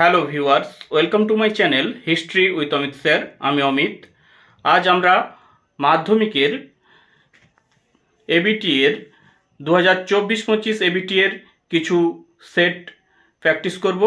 Hello viewers welcome to my channel history with Amit sir আমি অমিত আজ আমরা মাধ্যমিকের এবিটি এর দু হাজার চব্বিশ পঁচিশ এবিটি এর কিছু সেট প্র্যাকটিস করব,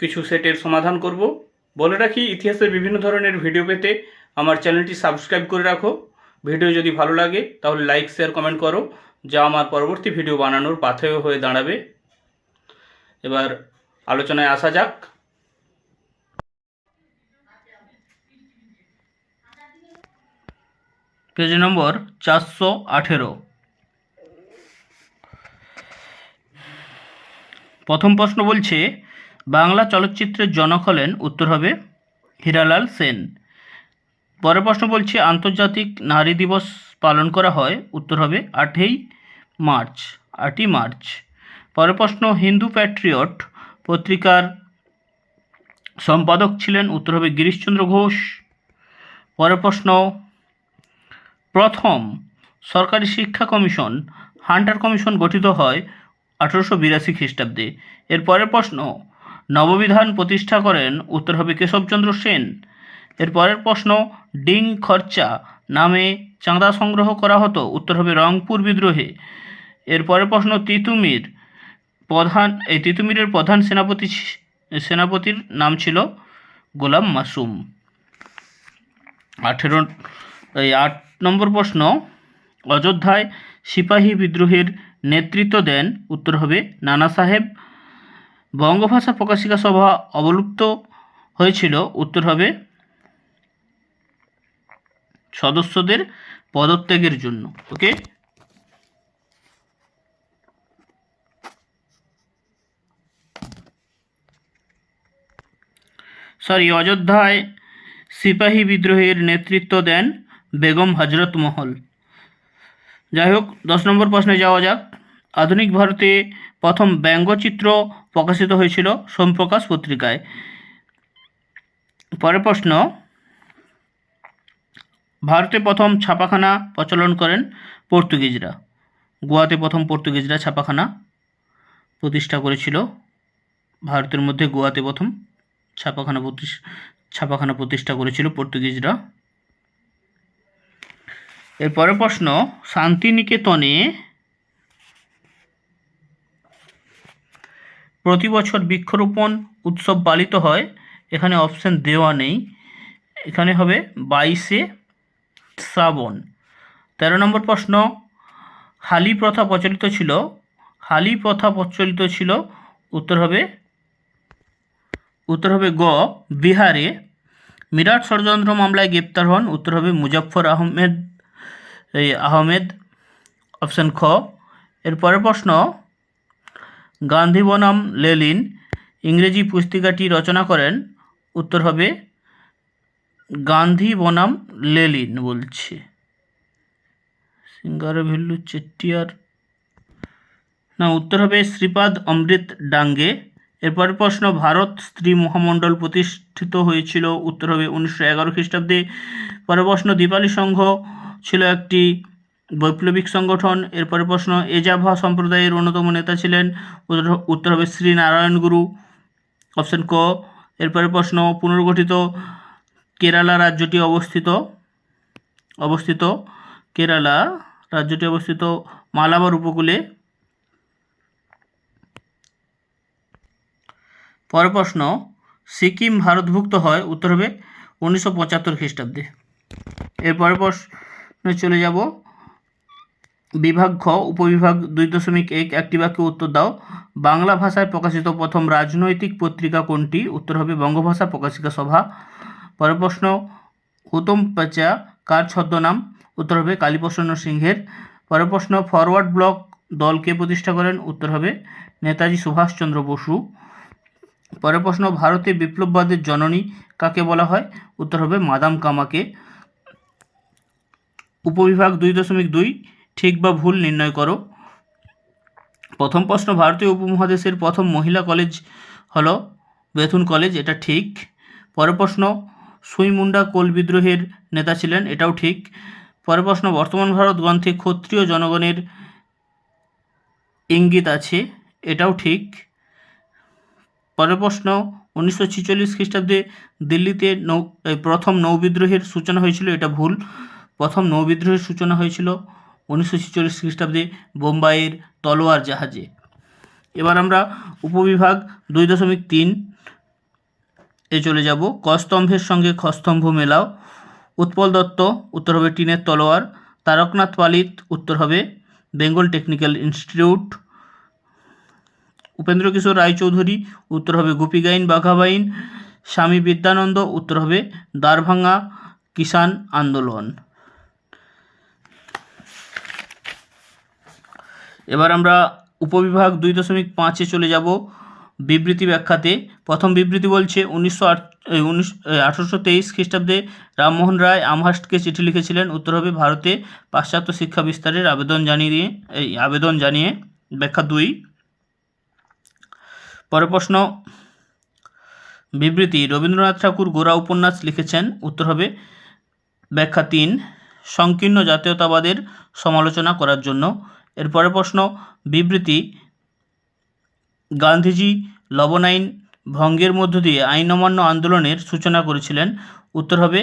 কিছু সেটের সমাধান করব। বলে রাখি, ইতিহাসের বিভিন্ন ধরনের ভিডিও পেতে আমার চ্যানেলটি সাবস্ক্রাইব করে রাখো। ভিডিও যদি ভালো লাগে, তাহলে লাইক শেয়ার কমেন্ট করো, যা আমার পরবর্তী ভিডিও বানানোর পাথেয় হয়ে দাঁড়াবে। এবার আলোচনায় আসা যাক। পেজ নম্বর চারশো আঠেরো। প্রথম প্রশ্ন বলছে, বাংলা চলচ্চিত্রের জনক হলেন উত্তর হবে হীরালাল সেন। পরের প্রশ্ন বলছে, আন্তর্জাতিক নারী দিবস পালন করা হয় উত্তর হবে আটই মার্চ আটই মার্চ। পরের প্রশ্ন, হিন্দু প্যাট্রিয়ট পত্রিকার সম্পাদক ছিলেন উত্তর হবে গিরিশচন্দ্র ঘোষ। পরের প্রশ্ন, প্রথম সরকারি শিক্ষা কমিশন, হান্টার কমিশন গঠিত হয় আঠারোশো বিরাশি খ্রিস্টাব্দে। এর পরের প্রশ্ন, নববিধান প্রতিষ্ঠা করেন উত্তর হবে কেশবচন্দ্র সেন। এর পরের প্রশ্ন, ডিং খরচা নামে চাঁদা সংগ্রহ করা হতো উত্তর হবে রংপুর বিদ্রোহে। এর পরের প্রশ্ন, তিতুমির প্রধান, এই তিতুমিরের প্রধান সেনাপতি সেনাপতির নাম ছিল গোলাম মাসুম। আঠেরো, এই আট নম্বর প্রশ্ন, অযোধ্যায় সিপাহী বিদ্রোহের নেতৃত্ব দেন, উত্তর হবে নানা সাহেব। বঙ্গভাষা প্রকাশিকা সভা অবলুপ্ত হয়েছিল, উত্তর হবে সদস্যদের পদত্যাগের জন্য। ওকে? সরি, অযোধ্যায় সিপাহী বিদ্রোহের নেতৃত্ব দেন বেগম হজরত মহল। যাই হোক, দশ নম্বর প্রশ্নে যাওয়া যাক। আধুনিক ভারতে প্রথম ব্যঙ্গচিত্র প্রকাশিত হয়েছিল সোমপ্রকাশ পত্রিকায়। পরের প্রশ্ন, ভারতে প্রথম ছাপাখানা প্রচলন করেন পর্তুগিজরা। গোয়াতে প্রথম পর্তুগিজরা ছাপাখানা প্রতিষ্ঠা করেছিল। ভারতের মধ্যে গোয়াতে প্রথম ছাপাখানা প্রতিষ্ঠা ছাপাখানা প্রতিষ্ঠা করেছিল পর্তুগিজরা। এরপরে প্রশ্ন, শান্তিনিকেতনে প্রতি বছর বৃক্ষরোপণ উৎসব পালিত হয়। এখানে অপশন দেওয়া নেই। এখানে হবে বাইশে শ্রাবণ। তেরো নম্বর প্রশ্ন, হালি প্রথা প্রচলিত ছিল? হালি প্রথা প্রচলিত ছিল? উত্তর হবে উত্তর হবে গ, বিহারে মিরাট ষড়যন্ত্র মামলায় গ্রেপ্তার হন। উত্তর হবে মুজফ্ফর আহমেদ, এই আহমেদ, অপশন খ। এর পরের প্রশ্ন, গান্ধী বনাম লেলিন ইংরেজি পুস্তিকাটি রচনা করেন। উত্তর হবে গান্ধী বনাম লেলিন বলছে। সিঙ্গার ভেল্লু চেট্টিয়ার। না, উত্তর হবে শ্রীপাদ অমৃত ডাঙ্গে। এরপর প্রশ্ন, ভারত স্ত্রী মহামণ্ডল প্রতিষ্ঠিত হয়েছিল উত্তর হবে উনিশশো এগারো খ্রিস্টাব্দে। পরের প্রশ্ন, দীপালি সংঘ ছিল একটি বৈপ্লবিক সংগঠন। এরপরে প্রশ্ন, এজাভা সম্প্রদায়ের অন্যতম নেতা ছিলেন উত্তর- হবে শ্রী নারায়ণ গুরু। অপশন ক এরপরে প্রশ্ন, পুনর্গঠিত কেরালা রাজ্যটি অবস্থিত অবস্থিত কেরালা রাজ্যটি অবস্থিত মালাবার উপকূলে পরের প্রশ্ন, সিকিম ভারতভুক্ত হয় উত্তর হবে উনিশশো পঁচাত্তর খ্রিস্টাব্দে। এর পরের প্রশ্নে চলে যাব। বিভাগ খ, উপবিভাগ দুই দশমিক এক, একটি বাক্যে উত্তর দাও। বাংলা ভাষায় প্রকাশিত প্রথম রাজনৈতিক পত্রিকা কোনটি? উত্তর হবে বঙ্গভাষা প্রকাশিকা সভা। পরের প্রশ্ন হুতম পেঁচা কার ছদ্মনাম? উত্তর হবে কালীপ্রসন্ন সিংহের। পরের প্রশ্ন, ফরওয়ার্ড ব্লক দলকে প্রতিষ্ঠা করেন? উত্তর হবে নেতাজি সুভাষচন্দ্র বসু। পরের প্রশ্ন, ভারতে বিপ্লববাদের জননী কাকে বলা হয়? উত্তর হবে মাদাম কামাকে। উপবিভাগ দুই দশমিক দুই, ঠিক বা ভুল নির্ণয় করো। প্রথম প্রশ্ন, ভারতীয় উপমহাদেশের প্রথম মহিলা কলেজ হলো বেথুন কলেজ, এটা ঠিক। পরের প্রশ্ন, সুইমুন্ডা কোল বিদ্রোহের নেতা ছিলেন, এটাও ঠিক। পরের প্রশ্ন, বর্তমান ভারত গ্রন্থে ক্ষত্রিয় জনগণের ইঙ্গিত আছে, এটাও ঠিক। পরের প্রশ্ন, উনিশশো ছিচল্লিশ খ্রিস্টাব্দে দিল্লিতে নৌ প্রথম নৌবিদ্রোহের সূচনা হয়েছিল, এটা ভুল। প্রথম নৌবিদ্রোহের সূচনা হয়েছিল উনিশশো ছিচল্লিশ খ্রিস্টাব্দে বোম্বাইয়ের তলোয়ার জাহাজে। এবার আমরা উপবিভাগ দুই দশমিক তিন এ চলে যাব। কস্তম্ভের সঙ্গে খস্তম্ভ মেলাও। উৎপল দত্ত, উত্তর হবে টিনের তলোয়ার। তারকনাথ পালিত, উত্তর হবে Bengal technical institute. Upendra Kishore Raychaudhuri, উত্তর হবে গোপীগাইন বাঘাবাইন, স্বামী বিদ্যানন্দ, উত্তর হবে দ্বারভাঙ্গা কিষাণ আন্দোলন। এবার আমরা উপবিভাগ দুই দশমিক পাঁচে চলে যাব বিবৃতি ব্যাখ্যাতে। প্রথম বিবৃতি বলছে, উনিশশো আট উনিশ তেইশ খ্রিস্টাব্দে রামমোহন রায় আমহাস্টকে চিঠি লিখেছিলেন, উত্তর হবে ভারতে পাশ্চাত্য শিক্ষা বিস্তারের আবেদন জানিয়ে এই আবেদন জানিয়ে, ব্যাখ্যা দুই। পরের প্রশ্ন, বিবৃতি, রবীন্দ্রনাথ ঠাকুর গোরা উপন্যাস লিখেছেন, উত্তর হবে, ব্যাখ্যা তিন, সংকীর্ণ জাতীয়তাবাদের সমালোচনা করার জন্য। এর পরের প্রশ্ন, বিবৃতি, গান্ধীজি লবণ আইন ভঙ্গের মধ্য দিয়ে আইন অমান্য আন্দোলনের সূচনা করেছিলেন। উত্তর হবে,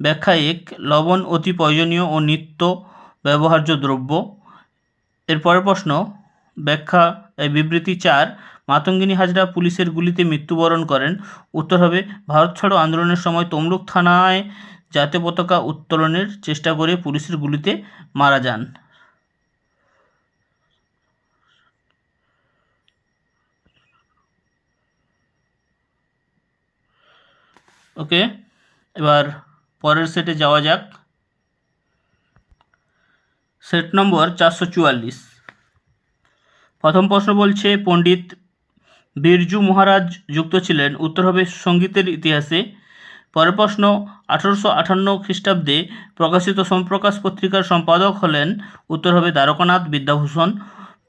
ব্যাখ্যা এক, লবণ অতি প্রয়োজনীয় ও নিত্য ব্যবহার্য দ্রব্য। এর পরের প্রশ্ন, ব্যাখ্যা বিবৃতি চার মাতঙ্গিনী হাজরা পুলিশের গুলিতে মৃত্যুবরণ করেন। উত্তর হবে, ভারত ছাড়ো আন্দোলনের সময় তমলুক থানায় জাতীয় পতাকা উত্তোলনের চেষ্টা করে পুলিশের গুলিতে মারা যান। ওকে, এবার পরের সেটে যাওয়া যাক। সেট নম্বর চারশো চুয়াল্লিশ। প্রথম প্রশ্ন বলছে, পণ্ডিত বিরজু মহারাজ যুক্ত ছিলেন উত্তর হবে সঙ্গীতের ইতিহাসে। পরের প্রশ্ন, আঠারোশো আটান্ন খ্রিস্টাব্দে প্রকাশিত সোমপ্রকাশ পত্রিকার সম্পাদক হলেন উত্তর হবে দ্বারকানাথ বিদ্যাভূষণ।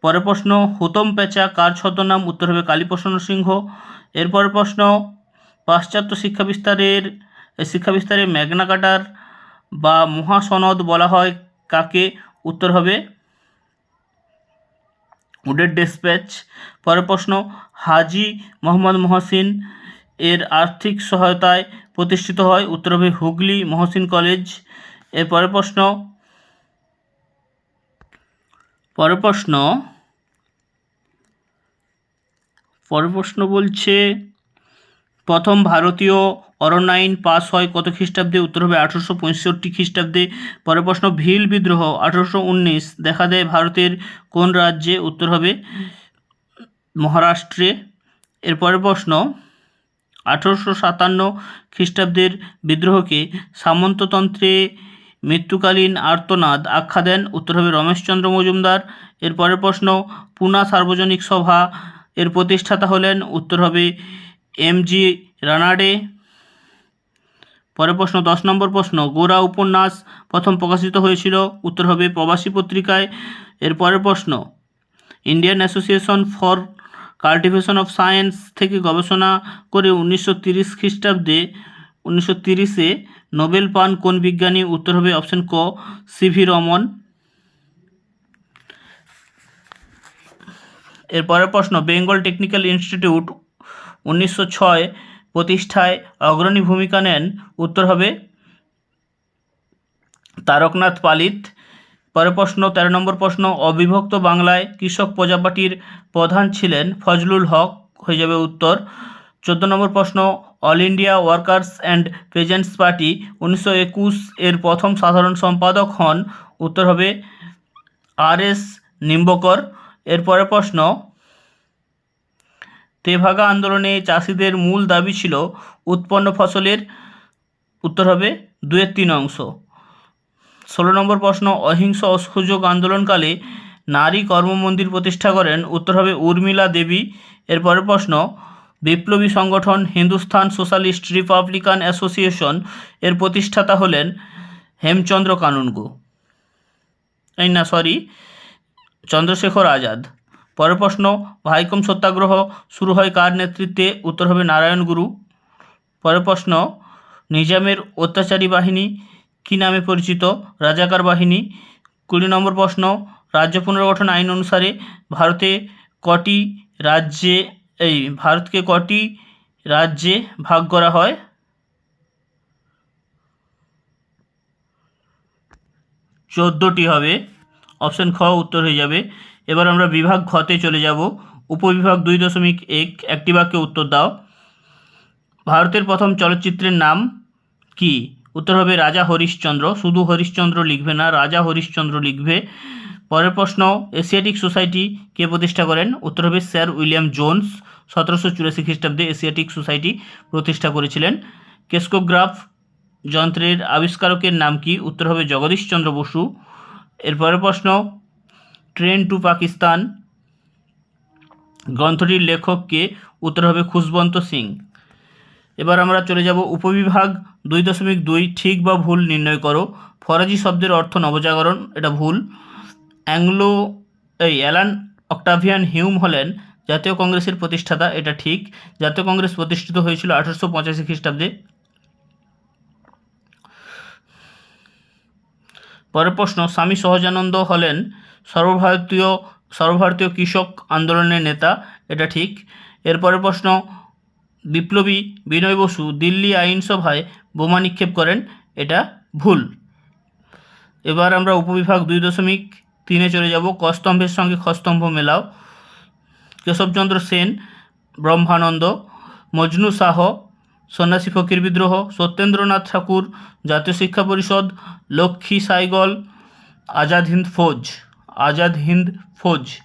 পরের প্রশ্ন, হুতম পেঁচা কার ছদ্মনাম? উত্তর হবে কালীপ্রসন্ন সিংহ। এরপরের প্রশ্ন, পাশ্চাত্য শিক্ষা বিস্তারের শিক্ষা বিস্তারে ম্যাগনা কাটার বা মহাসনদ বলা হয় কাকে? উত্তর হবে উডের ডেসপ্যাচ পরের প্রশ্ন, হাজি মোহাম্মদ মহসিন এর আর্থিক সহায়তায় প্রতিষ্ঠিত হয় উত্তর হবে হুগলি মহসিন কলেজ। এর পরের প্রশ্ন পরের প্রশ্ন পরের প্রশ্ন বলছে, প্রথম ভারতীয় অরণ্য আইন পাস হয় কত খ্রিস্টাব্দে? উত্তর হবে আঠারোশো পঁয়ষট্টি খ্রিস্টাব্দে। পরের প্রশ্ন, ভিল বিদ্রোহ আঠারোশো উনিশ দেখা দেয় ভারতের কোন রাজ্যে? উত্তর হবে মহারাষ্ট্রে। এর পরের প্রশ্ন, আঠারোশো সাতান্ন খ্রিস্টাব্দের বিদ্রোহকে সামন্ততন্ত্রে মৃত্যুকালীন আর্তনাদ আখ্যা দেন। উত্তর হবে রমেশচন্দ্র মজুমদার। এর পরের প্রশ্ন, পুনা সার্বজনিক সভা এর প্রতিষ্ঠাতা হলেন? উত্তর হবে এম জি রানাডে। পরের প্রশ্ন, দশ নম্বর প্রশ্ন, গোরা উপন্যাস প্রথম প্রকাশিত হয়েছিল, উত্তর হবে প্রবাসী পত্রিকায়। এর পরের প্রশ্ন, Indian association for cultivation of science থেকে গবেষণা করে উনিশশো তিরিশ খ্রিস্টাব্দে, উনিশশো তিরিশে নোবেল পান কোন বিজ্ঞানী? উত্তর হবে অপশন ক সিভি রমন। এর পরের প্রশ্ন, বেঙ্গল টেকনিক্যাল ইনস্টিটিউট, উনিশশো ছয় প্রতিষ্ঠায় অগ্রণী ভূমিকা নেন। উত্তর হবে তারকনাথ পালিত। পরের প্রশ্ন, তেরো নম্বর প্রশ্ন, অবিভক্ত বাংলায় কৃষক প্রজাপাটির প্রধান ছিলেন ফজলুল হক। হয়ে যাবে উত্তর। চোদ্দ নম্বর প্রশ্ন, all India workers and peasants party উনিশশো একুশ এর প্রথম সাধারণ সম্পাদক হন। উত্তর হবে আর এস নিম্বকর। এর পরের প্রশ্ন তেভাগা আন্দোলনে চাষিদের মূল দাবি ছিল উৎপন্ন ফসলের, উত্তর হবে, দুয়ের তিন অংশ। ষোলো নম্বর প্রশ্ন, অহিংস অসহযোগ আন্দোলনকালে নারী কর্মমন্দির প্রতিষ্ঠা করেন, উত্তর হবে উর্মিলা দেবী। এর পরের প্রশ্ন, বিপ্লবী সংগঠন হিন্দুস্তান সোশ্যালিস্ট রিপাবলিকান অ্যাসোসিয়েশন এর প্রতিষ্ঠাতা হলেন হেমচন্দ্র কানুনগো এই না, সরি, চন্দ্রশেখর আজাদ। পরের প্রশ্ন, ভাইকম সত্যাগ্রহ, শুরু হয় কার নেতৃত্বে? উত্তর হবে নারায়ণ গুরু। পরের প্রশ্ন, নিজামের অত্যাচারী বাহিনী কী নামে পরিচিত? রাজাকার বাহিনী। কুড়ি নম্বর প্রশ্ন, রাজ্য পুনর্গঠন আইন অনুসারে ভারতে কটি রাজ্যে, এই, ভারতকে কটি রাজ্যে ভাগ করা হয়? চোদ্দোটি হবে। অপশান খ উত্তর হয়ে যাবে। এবার আমরা বিভাগ খতে চলে যাব। উপবিভাগ দুই দশমিক এক, একটি বাক্যে উত্তর দাও। ভারতের প্রথম চলচ্চিত্রের নাম কি? উত্তর হবে রাজা হরিশ্চন্দ্র। শুধু হরিশ্চন্দ্র লিখবে না, রাজা হরিশ্চন্দ্র লিখবে। পরের প্রশ্ন, এশিয়াটিক সোসাইটি কে প্রতিষ্ঠা করেন? উত্তর হবে স্যার উইলিয়াম জোন্স। সতেরোশো চুরাশি খ্রিস্টাব্দে এশিয়াটিক সোসাইটি প্রতিষ্ঠা করেছিলেন। কেস্কোগ্রাফ যন্ত্রের আবিষ্কারকের নাম কি? উত্তর হবে জগদীশচন্দ্র বসু। এরপরের প্রশ্ন ট্রেন টু পাকিস্তান। গ্রন্থটির লেখককে উত্তর হবে খুশবন্ত সিং। এবার আমরা চলে যাব উপবিভাগ দুই দশমিক দুই, ঠিক বা ভুল নির্ণয় করো। ফরাজি শব্দের অর্থ নবজাগরণ, এটা ভুল। অ্যাংলো, এই অ্যালান অক্টাভিয়ান হিউম হলেন জাতীয় কংগ্রেসের প্রতিষ্ঠাতা, এটা ঠিক। জাতীয় কংগ্রেস প্রতিষ্ঠিত হয়েছিল আঠারোশো পঁচাশি খ্রিস্টাব্দে। পরের প্রশ্ন, স্বামী সহজানন্দ হলেন সর্বভারতীয় সর্বভারতীয় কৃষক আন্দোলনের নেতা, এটা ঠিক। এরপরের প্রশ্ন, বিপ্লবী বিনয় বসু দিল্লি আইনসভায় বোমা নিক্ষেপ করেন, এটা ভুল। এবার আমরা উপবিভাগ দুই দশমিক তিনে চলে যাব, কস্তম্ভের সঙ্গে খস্তম্ভ মেলাও। কেশবচন্দ্র সেন, ব্রহ্মানন্দ, মজনু শাহ সন্ন্যাসী ফকির বিদ্রোহ, সত্যেন্দ্রনাথ ঠাকুর, জাতীয় শিক্ষা পরিষদ, লক্ষ্মী সাইগল, আজাদ হিন্দ ফৌজ। আজাদ হিন্দ ফৌজ।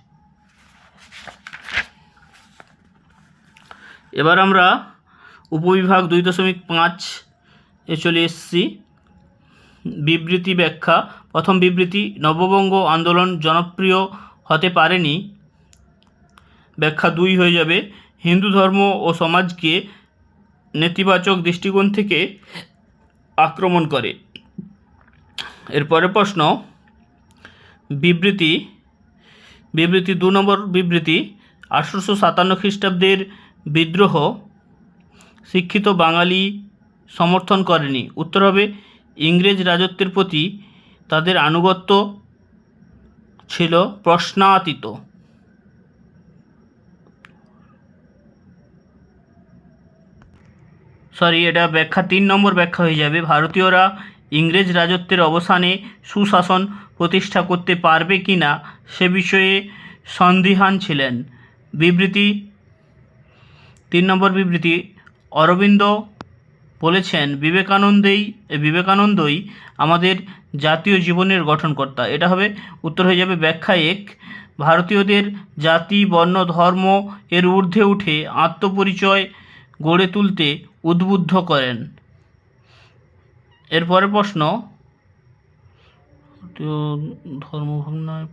এবার আমরা উপবিভাগ দুই দশমিক পাঁচ এ চলে এসেছি। বিবৃতি ব্যাখ্যা। প্রথম বিবৃতি, নববঙ্গ আন্দোলন জনপ্রিয় হতে পারেনি। ব্যাখ্যা দুই হয়ে যাবে। হিন্দু ধর্ম ও সমাজকে নেতিবাচক দৃষ্টিকোণ থেকে আক্রমণ করে। এরপরের প্রশ্ন বিবৃতি বিবৃতি দু নম্বর বিবৃতি, আঠারোশো সাতান্ন খ্রিস্টাব্দের বিদ্রোহ শিক্ষিত বাঙালি সমর্থন করেনি। উত্তর হবে, ইংরেজ রাজত্বের প্রতি তাদের আনুগত্য ছিল প্রশ্নাতীত। সরি এটা ব্যাখ্যা তিন নম্বর ব্যাখ্যা হয়ে যাবে। ভারতীয়রা ইংরেজ রাজত্বের অবসানে সুশাসন প্রতিষ্ঠা করতে পারবে কি না সে বিষয়ে সন্দিহান ছিলেন। বিবৃতি, তিন নম্বর বিবৃতি, অরবিন্দ বলেছেন, বিবেকানন্দেই, বিবেকানন্দই আমাদের জাতীয় জীবনের গঠনকর্তা। এটা হবে উত্তর হয়ে যাবে ব্যাখ্যা এক। ভারতীয়দের জাতি, বর্ণ, ধর্ম এর ঊর্ধ্বে উঠে আত্মপরিচয় গড়ে তুলতে উদ্বুদ্ধ করেন। এরপরের প্রশ্ন তো ধর্ম ভাবনায়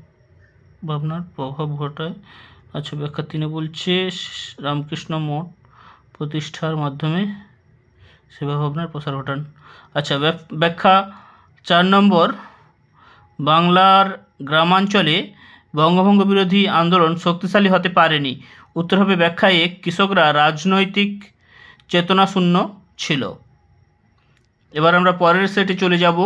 ভাবনার প্রভাব ঘটায়। আচ্ছা ব্যাখ্যা তিনে বলছে, রামকৃষ্ণ মঠ প্রতিষ্ঠার মাধ্যমে সেবা ভাবনার প্রসার ঘটান। আচ্ছা ব্যাখ্যা চার নম্বর। বাংলার গ্রামাঞ্চলে বঙ্গভঙ্গ বিরোধী আন্দোলন শক্তিশালী হতে পারেনি। উত্তর হবে ব্যাখ্যা এক কৃষকরা রাজনৈতিক চেতনাশূন্য ছিল। এবার আমরা পরের সেটে চলে যাব।